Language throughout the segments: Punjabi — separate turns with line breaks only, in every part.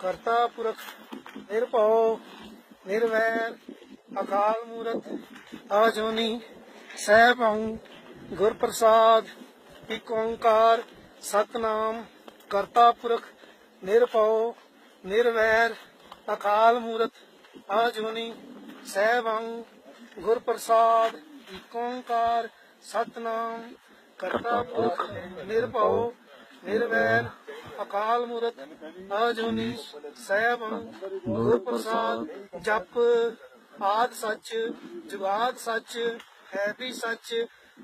ਕਰਤਾ ਪੁਰਖ, ਨਿਰਭਉ, ਨਿਰਵੈਰ, ਅਕਾਲ ਮੂਰਤ, ਆਜੋਨੀ ਸੈਭੰ ਗੁਰ ਪ੍ਰਸਾਦ ਇੱਕ ਓੰਕਾਰ, ਸਤਨਾਮ, ਕਰਤਾ ਪੁਰਖ, ਨਿਰਭਉ, ਨਿਰਵੈਰ, ਅਕਾਲ ਮੂਰਤ, ਆਜੋਨੀ ਸੈਭੰ ਗੁਰ ਪ੍ਰਸਾਦ ਇੱਕ ਓੰਕਾਰ, ਸਤਨਾਮ, ਕਰਤਾ ਪੁਰਖ, ਨਿਰਭਉ, ਨਿਰਵੈਰ ਅਕਾਲ ਮੂਰਤ ਆਜੂਨੀ ਸਹਿਬ ਗੁਰ ਪ੍ਰਸਾਦ ਜਪ ਆਦ ਸੱਚ ਜੁਗਾਦ ਸੱਚ ਹੈ ਵੀ ਸੱਚ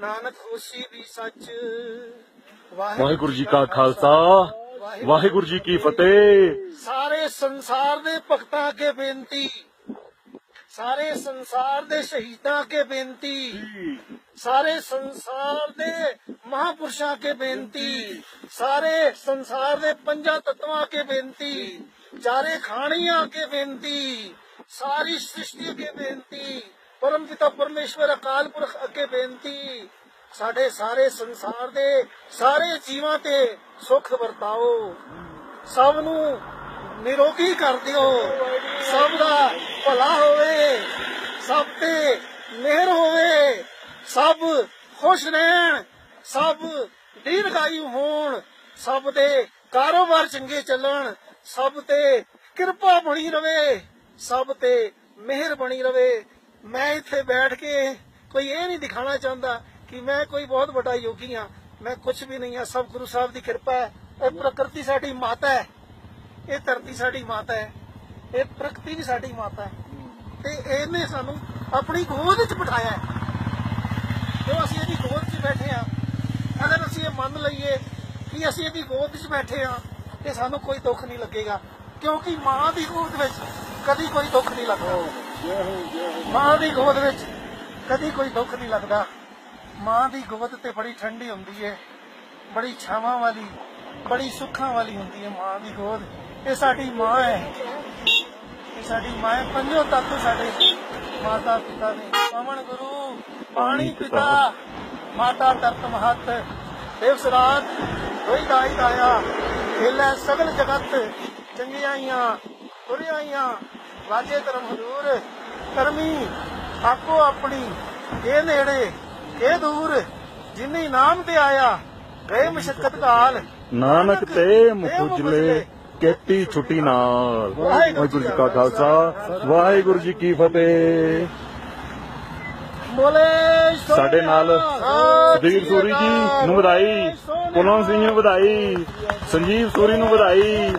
ਨਾਨਕ ਹੋਸੀ ਵੀ ਸੱਚ।
ਵਾਹਿਗੁਰੂ ਜੀ ਕਾ ਖਾਲਸਾ। ਵਾਹਿਗੁਰੂ ਜੀ ਕੀ ਫਤਿਹ।
ਸਾਰੇ ਸੰਸਾਰ ਦੇ ਭਗਤਾਂ ਅੱਗੇ ਬੇਨਤੀ। ਸਾਰੇ ਸੰਸਾਰ ਦੇ ਸ਼ਹੀਦਾਂ ਅੱਗੇ ਬੇਨਤੀ। ਸਾਰੇ ਸੰਸਾਰ ਦੇ ਮਹਾਪੁਰਸ਼ਾਂ ਕੇ ਬੇਨਤੀ, ਸਾਰੇ ਸੰਸਾਰ ਦੇ ਪੰਜਾਂ ਤत्वाਂ ਕੇ ਬੇਨਤੀ, ਚਾਰੇ ਖਾਣੀਆਂ ਕੇ ਬੇਨਤੀ, ਸਾਰੀ ਸ੍ਰਿਸ਼ਟੀ ਅੱਗੇ ਬੇਨਤੀ, ਪਰਮ ਪਿਤਾ ਪਰਮੇਸ਼ਵਰ ਅਕਾਲ ਪੁਰਖ ਅੱਗੇ ਬੇਨਤੀ, ਸਾਡੇ ਸਾਰੇ ਸੰਸਾਰ ਦੇ ਸਾਰੇ ਜੀਵਾਂ ਤੇ ਸੁਖ ਵਰਤਾਓ, ਸਭ ਨੂੰ ਨਿਰੋਗੀ ਕਰ ਦਿਓ, ਸਭ ਦਾ ਭਲਾ ਹੋਵੇ, ਸਭ ਤੇ ਮਿਹਰ ਹੋਵੇ। ਸਭ ਖੁਸ਼ ਰਹਿਣ ਸਭ ਦੀਰਘਾਯੂ ਹੋਣ, ਸਭ ਦੇ ਕਾਰੋਬਾਰ ਚੰਗੇ ਚੱਲਣ, ਸਭ ਤੇ ਕਿਰਪਾ ਬਣੀ ਰਵੇ, ਸਭ ਤੇ ਮਿਹਰ ਬਣੀ ਰਵੇ। ਮੈਂ ਇੱਥੇ ਬੈਠ ਕੇ ਕੋਈ ਇਹ ਨਹੀਂ ਦਿਖਾਣਾ ਚਾਹੁੰਦਾ ਕਿ ਮੈਂ ਕੋਈ ਬਹੁਤ ਵੱਡਾ ਯੋਗੀ ਹਾਂ, ਮੈਂ ਕੁਝ ਵੀ ਨਹੀਂ ਹਾਂ, ਸਭ ਗੁਰੂ ਸਾਹਿਬ ਦੀ ਕਿਰਪਾ ਹੈ, ਇਹ ਪ੍ਰਕਿਰਤੀ ਸਾਡੀ ਮਾਤਾ ਹੈ, ਇਹ ਧਰਤੀ ਸਾਡੀ ਮਾਤਾ ਹੈ, ਇਹ ਪ੍ਰਕਿਰਤੀ ਵੀ ਸਾਡੀ ਮਾਤਾ ਹੈ। ਤੇ ਇਹਨੇ ਸਾਨੂੰ ਆਪਣੀ ਗੋਦ ਵਿੱਚ ਬਿਠਾਇਆ ਹੈ। ਜੋ ਅਸੀਂ ਇਹਦੀ ਗੋਦ 'ਚ ਬੈਠੇ ਆ ਅਗਰ ਅਸੀਂ ਇਹ ਮੰਨ ਲਈਏ ਕਿ ਅਸੀਂ ਇਹਦੀ ਗੋਦ 'ਚ ਬੈਠੇ ਆ ਤੇ ਸਾਨੂੰ ਕੋਈ ਦੁੱਖ ਨਹੀਂ ਲੱਗੇਗਾ। ਕਿਉਂਕਿ ਮਾਂ ਦੀ ਗੋਦ ਵਿੱਚ ਕਦੀ ਕੋਈ ਦੁੱਖ ਨਹੀਂ ਲੱਗਦਾ। ਮਾਂ ਦੀ ਗੋਦ ਵਿੱਚ ਕਦੀ ਕੋਈ ਦੁੱਖ ਨਹੀਂ ਲੱਗਦਾ। ਮਾਂ ਦੀ ਗੋਦ ਤੇ ਬੜੀ ਠੰਡੀ ਹੁੰਦੀ ਹੈ ਬੜੀ ਛਾਵਾਂ ਵਾਲੀ, ਬੜੀ ਸੁੱਖਾਂ ਵਾਲੀ ਹੁੰਦੀ ਹੈ ਮਾਂ ਦੀ ਗੋਦ। ਇਹ ਸਾਡੀ ਮਾਂ ਹੈ ਇਹ ਸਾਡੀ ਮਾਂ ਹੈ ਪੰਜੋ ਤੱਤ ਸਾਡੇ ਮਾਤਾ ਪਿਤਾ ਨੇ ਪਵਨ ਗੁਰੂ ਪਾਣੀ ਪਿਤਾ। ਮਾਤਾ ਤਰਤ ਮਹਤ ਦੇਵ ਸਰਾਤ ਹੋਈ ਦਾਈ ਦਾਇਆ ਖੇਲੇ ਸਗਲ ਜਗਤ ਚੰਗਿਆਈਆਂ ਬੁਰੀਆਈਆਂ ਵਾਜੇ ਧਰਮ ਹਜ਼ੂਰ ਕਰਮੀ ਆਪੋ ਆਪਣੀ ਇਹ ਨੇੜੇ ਇਹ ਦੂਰ ਜਿਨੀ ਨਾਮ ਤੇ ਆਇਆ ਗਏ ਮਸ਼ਕਤ ਕਾਲ
ਨਾਨਕ ਤੇ ਮੁਖੁਜਲੇ। ਕੇਤੀ ਛੁੱਟੀ ਨਾਲ। ਵਾਹਿਗੁਰੂ ਜੀ ਕਾ ਖਾਲਸਾ ਵਾਹਿਗੁਰੂ ਜੀ ਕੀ ਫਤਿਹ। ਸਾਡੇ ਨਾਲ ਵੀਰ ਸੂਰੀ ਜੀ ਨੂੰ ਵਧਾਈ ਪੁਲਨ ਸਿੰਘ ਨੂੰ ਵਧਾਈ ਸੰਜੀਵ ਸੂਰੀ ਨੂੰ ਵਧਾਈ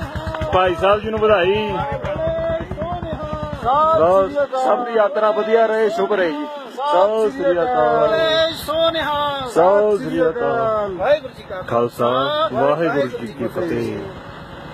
ਭਾਈ ਸਾਹਿਬ ਜੀ ਨੂੰ ਵਧਾਈ। ਸਭ ਦੀ ਯਾਤਰਾ ਵਧੀਆ ਰਹੇ ਸ਼ੁਭ ਰਹੇ ਜੀ। ਸਤਿ ਸ੍ਰੀ ਅਕਾਲ।
ਸੋਨਿਹਾ
ਸਤਿ ਸ੍ਰੀ ਅਕਾਲ।
ਵਾਹਿਗੁਰੂ ਜੀ ਕਾ
ਖਾਲਸਾ ਵਾਹਿਗੁਰੂ ਜੀ ਕੀ ਫਤਿਹ।